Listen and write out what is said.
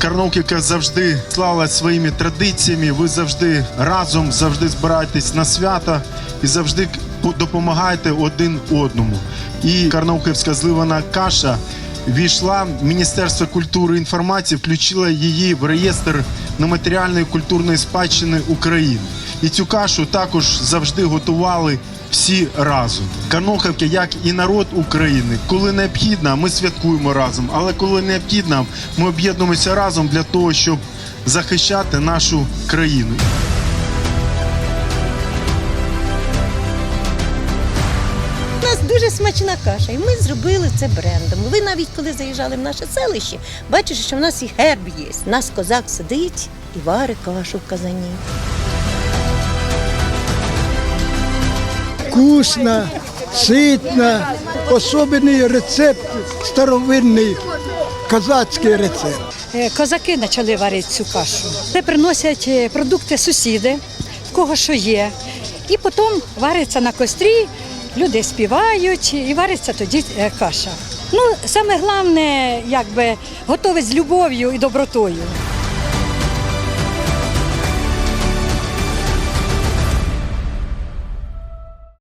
Карнауківка завжди слава своїми традиціями. Ви завжди разом, завжди збираєтесь на свята і завжди допомагаєте один одному. І карнауківська зливана каша війшла Міністерство культури і інформації, включила її в реєстр нематеріальної культурної спадщини України. І цю кашу також завжди готували всі разом. Карнохівки, як і народ України, коли необхідно, ми святкуємо разом. Але коли необхідно, ми об'єднуємося разом для того, щоб захищати нашу країну. У нас дуже смачна каша, і ми зробили це брендом. Ви навіть коли заїжджали в наше селище, бачите, що в нас і герб є. У нас козак сидить і варить кашу в казані. Вкусна, ситна, особливий рецепт, старовинний козацький рецепт. Е, Козаки почали варити цю кашу. Це приносять е, продукти сусіди, в кого що є. І потім вариться на кострі, люди співають і вариться тоді е, каша. Ну, саме головне, якби готовить з любов'ю і добротою.